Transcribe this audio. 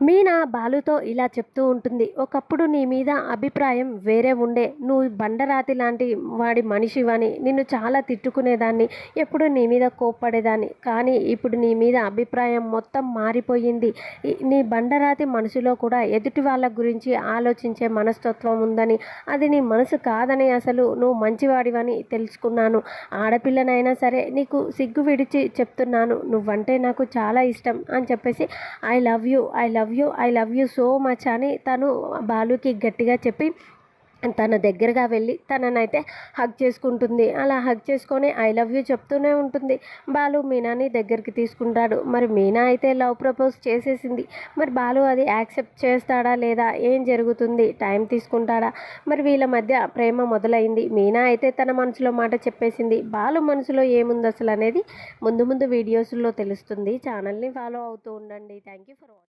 మీనా బాలుతో ఇలా చెప్తూ ఉంటుంది ఒకప్పుడు నీ మీద అభిప్రాయం వేరే ఉండే. నువ్వు బండరాతి లాంటి వాడి మనిషివని. నిన్ను చాలా తిట్టుకునేదాన్ని. ఎప్పుడు నీ మీద కోప్పడేదాన్ని. కానీ ఇప్పుడు నీ మీద అభిప్రాయం మొత్తం మారిపోయింది. నీ బండరాతి మనసులో కూడా ఎదుటి వాళ్ళ గురించి ఆలోచించే మనస్తత్వం ఉందని. అది నీ మనసు కాదని అసలు నువ్వు మంచివాడివని తెలుసుకున్నాను. ఆడపిల్లనైనా సరే నీకు సిగ్గు విడిచి చెప్తున్నాను. నువ్వంటే నాకు చాలా ఇష్టం అని చెప్పేసి I love you I love love you I love you so much అని తను బాలుకి గట్టిగా చెప్పి తన దగ్గరగా వెళ్ళి తననైతే హగ్ చేసుకుంటుంది. అలా హగ్ చేసుకొని ఐ లవ్ యూ చెప్తూనే ఉంటుంది. బాలు మీనాని దగ్గరికి తీసుకుంటాడు. మరి మీనా అయితే లవ్ ప్రపోజ్ చేసేసింది. మరి బాలు అది యాక్సెప్ట్ చేస్తాడా లేదా? ఏం జరుగుతుంది? టైం తీసుకుంటాడా? మరి వీళ్ళ మధ్య ప్రేమ మొదలైంది. మీనా అయితే తన మనసులో మాట చెప్పేసింది. బాలు మనసులో ఏముంది అసలు అనేది ముందు ముందు వీడియోస్లో తెలుస్తుంది. ఛానల్ని ఫాలో అవుతూ ఉండండి. Thank you for watching